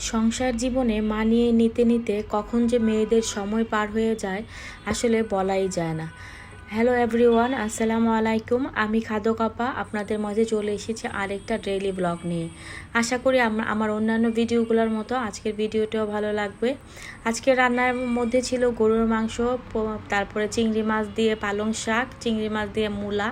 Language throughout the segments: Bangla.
সংসার জীবনে মানিয়ে নিতে নিতে কখন যে মেয়েদের সময় পার হয়ে যায়, আসলে বলাই যায় না। হ্যালো এভরিওয়ান আসসালামু আলাইকুম। আমি খাদক আপা, আপনাদের মাঝে চলে এসেছি আরেকটা ডেইলি ব্লগ নিয়ে। আশা করি আমার অন্যান্য ভিডিওগুলোর মতো আজকের ভিডিওটাও ভালো লাগবে। আজকে রান্নার মধ্যে ছিল গরুর মাংস তারপরে চিংড়ি মাছ দিয়ে পালং শাক, চিংড়ি মাছ দিয়ে মূলা।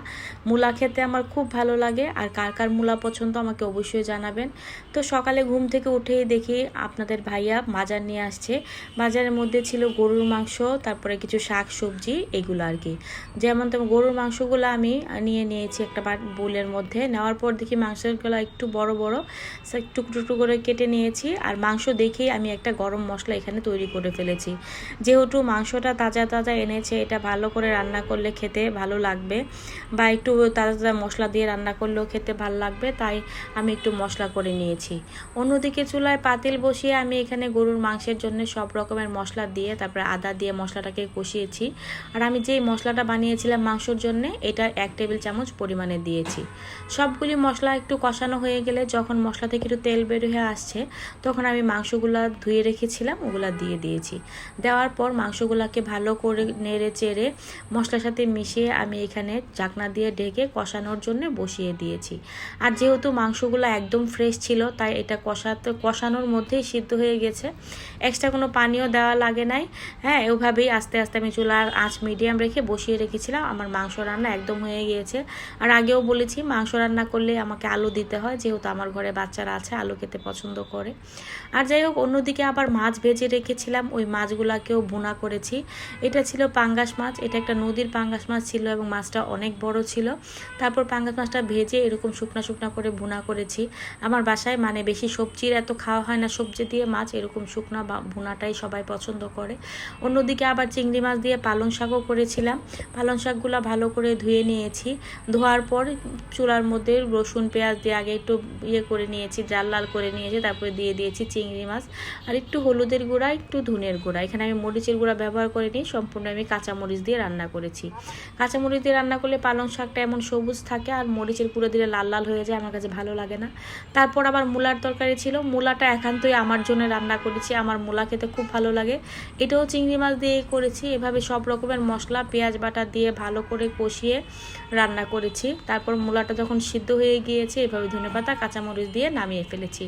মূলা খেতে আমার খুব ভালো লাগে, আর কার কার মূলা পছন্দ আমাকে অবশ্যই জানাবেন। তো সকালে ঘুম থেকে উঠেই দেখি আপনাদের ভাইয়া বাজার নিয়ে আসছে। বাজারের মধ্যে ছিল গরুর মাংস, তারপরে কিছু শাক সবজি, এগুলো আর কি। যেমন তেমন গরুর মাংসগুলো আমি নিয়ে নিয়েছি একটা বোলের মধ্যে। নেওয়ার পর দেখি মাংসগুলো একটু বড় বড়, সে টুকরো টুকরো করে কেটে নিয়েছি। আর মাংস দেখেই আমি একটা গরম মশলা এখানে তৈরি করে ফেলেছি। যেহেতু মাংসটা তাজা তাজা এনেছে, এটা ভালো করে রান্না করলে খেতে ভালো লাগবে বা একটু তাজা তাজা মশলা দিয়ে রান্না করলেও খেতে ভালো লাগবে, তাই আমি একটু মশলা করে নিয়েছি। অন্যদিকে চুলায় পাতিল বসিয়ে আমি এখানে গরুর মাংসের জন্য সব রকমের মশলা দিয়ে, তারপরে আদা দিয়ে মশলাটাকে কষিয়েছি। আর আমি যেই মশলাটা বানিয়েছিলাম মাংসর জন্য, এটা এক টেবিল চামচ পরিমাণে দিয়েছি। সবগুলি মশলা একটু কষানো হয়ে গেলে যখন মশলা থেকে একটু তেল বের হয়ে আসছে, তখন আমি মাংসগুলো ধুয়ে রেখেছিলাম, ওগুলা দিয়ে দিয়েছি। দেওয়ার পর মাংসগুলোকে ভালো করে নেড়ে চেড়ে মশলার সাথে মিশিয়ে আমি এখানে চাকনা দিয়ে ঢেকে কষানোর জন্য বসিয়ে দিয়েছি। আর যেহেতু মাংসগুলো একদম ফ্রেশ ছিল, তাই এটা কষাতে, কষানোর মধ্যেই সিদ্ধ হয়ে গেছে এক্সট্রা কোনো পানিও দেওয়া লাগে নাই। হ্যাঁ ওভাবেই আস্তে আস্তে আমি চুলার আঁচ মিডিয়াম রেখে বসিয়ে রেখেছিলাম। আমার মাংস রান্না একদম হয়ে গিয়েছে। আর আগেও বলেছি, মাংস রান্না করলে আমাকে আলু দিতে হয়, যেহেতু আমার ঘরে বাচ্চারা আছে, আলু খেতে পছন্দ করে। আর যাই হোক, অন্যদিকে আবার মাছ ভেজে রেখেছিলাম। ওই মাছগুলাকেও বোনা করেছি। এটা ছিল পাঙ্গাস মাছ। এটা একটা নদীর পাঙ্গাস মাছ ছিল এবং মাছটা অনেক বড় ছিল। তারপর পাঙ্গাস মাছটা ভেজে এরকম শুকনা শুকনা করে বোনা করেছি। আমার বাসায় মানে বেশি সবজির এত খাওয়া হয় না, সবজি দিয়ে মাছ এরকম শুকনা বা ভুনাটাই সবাই পছন্দ করে। অন্যদিকে আবার চিংড়ি মাছ দিয়ে পালং শাকও করেছিলাম। পালং শাকগুলো ভালো করে ধুয়ে নিয়েছি। ধোয়ার পর চুলার মধ্যে রসুন, পেঁয়াজ দিয়ে আগে একটু ইয়ে করে নিয়েছি, জাল লাল করে নিয়েছি, তারপরে দিয়ে দিয়েছি চিংড়ি মাছ। আর একটু হলুদের গুঁড়া, একটু ধুনের গুঁড়া। এখানে আমি মরিচের গুঁড়া ব্যবহার করিনি, সম্পূর্ণ আমি কাঁচা মরিচ দিয়ে রান্না করেছি। কাঁচা মরিচ দিয়ে রান্না করলে পালং শাকটা এমন সবুজ থাকে আর মরিচের গুঁড়ো দিলে লাল লাল হয়ে যায়, আমার কাছে ভালো লাগে না। তারপর আবার মূলার তরকারি ছিল। মূলাটা একান্তই আমার জন্য রান্না করেছি, আমার মূলা খেতে খুব ভালো লাগে। এটাও চিংড়ি মাছ দিয়ে করেছি। এভাবে সব রকমের মশলা, পেঁয়াজ বাটা দিয়ে ভালো করে কষিয়ে রান্না করেছি। তারপর মূলাটা যখন সিদ্ধ হয়ে গিয়েছে, এভাবে ধনেপাতা কাঁচামরিচ দিয়ে নামিয়ে ফেলেছি।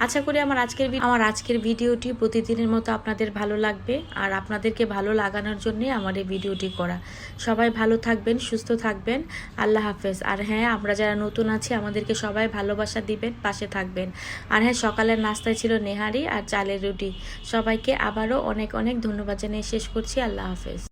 আশা করি আমার আজকের আমার আজকের ভিডিওটি প্রতিদিনের মতো আপনাদের ভালো লাগবে। আর আপনাদেরকে ভালো লাগানোর জন্যে আমার এই ভিডিওটি করা। সবাই ভালো থাকবেন, সুস্থ থাকবেন। আল্লাহ হাফেজ। আর হ্যাঁ আমরা যারা নতুন আছি, আমাদেরকে সবাই ভালোবাসা দিবেন, পাশে থাকবেন। আর হ্যাঁ সকালের নাস্তায় ছিল নেহারি আর চালের রুটি। সবাইকে আবারও অনেক অনেক ধন্যবাদ জানিয়ে শেষ করছি। আল্লাহ হাফেজ।